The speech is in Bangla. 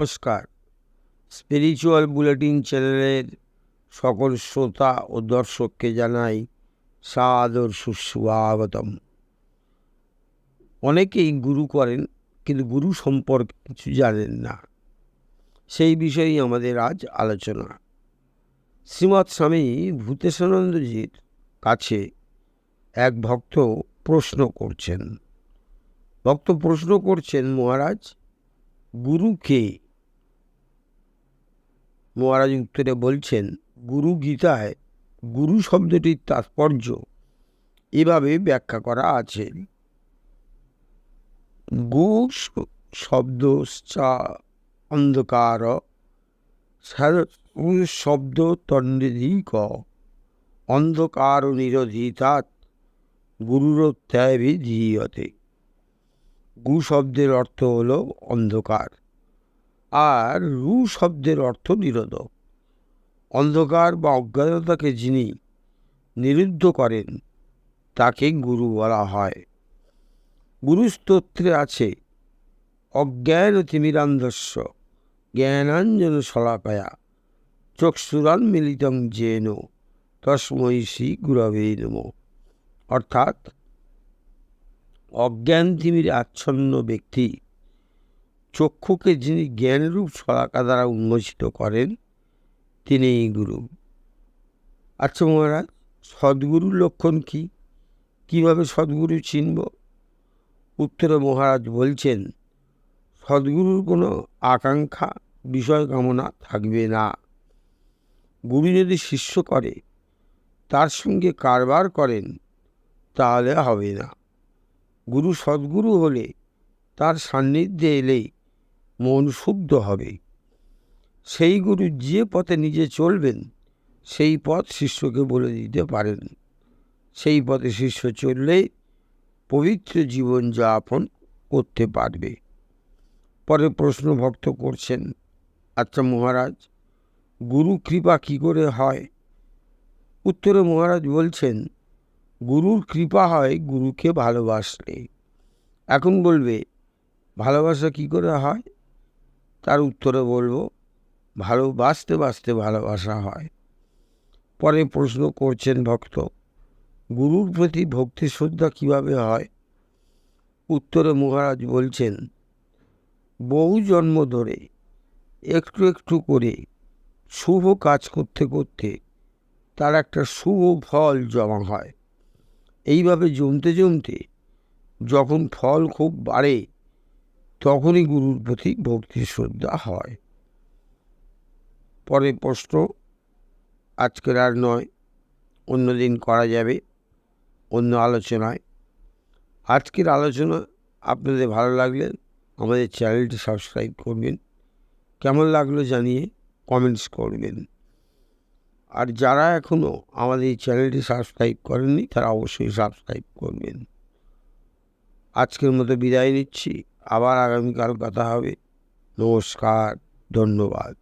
নমস্কার। স্পিরিচুয়াল বুলেটিন চ্যানেলের সকল শ্রোতা ও দর্শককে জানাই সাদর সুস্বাগতম। অনেকেই গুরু করেন, কিন্তু গুরু সম্পর্কে কিছু জানেন না। সেই বিষয়েই আমাদের আজ আলোচনা। শ্রীমৎ স্বামী ভূতেশানন্দজির কাছে এক ভক্ত প্রশ্ন করছেন। ভক্ত প্রশ্ন করছেন, মহারাজ, গুরু কে? মহারাজ উত্তরে বলছেন, গুরু গীতায় গুরু শব্দটির তাৎপর্য এভাবে ব্যাখ্যা করা আছে। গু শব্দ অন্ধকার শব্দ তন্নিধিক, অন্ধকার নিরোধিতাৎ গুরুরত্যাভিধীয়তে গু শব্দের অর্থ হলো অন্ধকার। আর রু শব্দের অর্থ নিরোধক। অন্ধকার বা অজ্ঞানতাকে যিনি নিরুদ্ধ করেন, তাকে গুরু বলা হয়। গুরুস্তোত্রে আছে, অজ্ঞান তিমিরান্ধস্য, জ্ঞানাঞ্জন শলাকয়া চক্ষুরান মিলিতং জেন তস্মৈ শ্রী গুরবে নম। অর্থাৎ, অজ্ঞান তিমিরে আচ্ছন্ন ব্যক্তি চক্ষুকে যিনি জ্ঞানরূপ শলাকা দ্বারা উন্মোচিত করেন তিনিই গুরু। আচ্ছা মহারাজ, সদ্গুরুর লক্ষণ কি? কীভাবে সদ্গুরু চিনব? উত্তরে মহারাজ বলছেন, সদ্গুরুর কোনো আকাঙ্ক্ষা, বিষয় কামনা থাকবে না। গুরু যদি শিষ্য করে, তার সঙ্গে কারবার করেন, তাহলে হবে না। গুরু সদ্গুরু হলে তার সান্নিধ্যে এলেই মন শুদ্ধ হবে। সেই গুরু যে পথে নিজে চলবেন, সেই পথ শিষ্যকে বলে দিতে পারেন। সেই পথে শিষ্য চললে পবিত্র জীবন যাপন করতে পারবে। পরে প্রশ্ন ভক্ত করছেন আচ্ছা মহারাজ, গুরু কৃপা কি করে হয়? উত্তরে মহারাজ বলছেন, গুরুর কৃপা হয় গুরুকে ভালোবাসলে। এখন বলবে, ভালোবাসা কি করে হয়? তার উত্তরে বলব ভালোবাসতে বাসতে ভালোবাসা হয়। পরে প্রশ্ন করছেন ভক্ত, গুরুর প্রতি ভক্তি শ্রদ্ধা কীভাবে হয়? উত্তরে মহারাজ বলছেন, বহু জন্ম ধরে একটু একটু করে শুভ কাজ করতে করতে তার একটা শুভ ফল জমা হয়। এইভাবে জমতে জমতে যখন ফল খুব বাড়ে তখনই গুরুর প্রতি ভক্তি শ্রদ্ধা হয়। পরে প্রশ্ন, আজকের আর নয় অন্যদিন করা যাবে, অন্য আলোচনায়। আজকের আলোচনা আপনাদের ভালো লাগলে আমাদের চ্যানেলটি সাবস্ক্রাইব করবেন। কেমন লাগল জানিয়ে কমেন্টস করবেন। আর যারা এখনও আমাদের এই চ্যানেলটি সাবস্ক্রাইব করেননি, তারা অবশ্যই সাবস্ক্রাইব করবেন। আজকের মতো বিদায় নিচ্ছি। আবার আগামীকাল কথা হবে। নমস্কার ধন্যবাদ।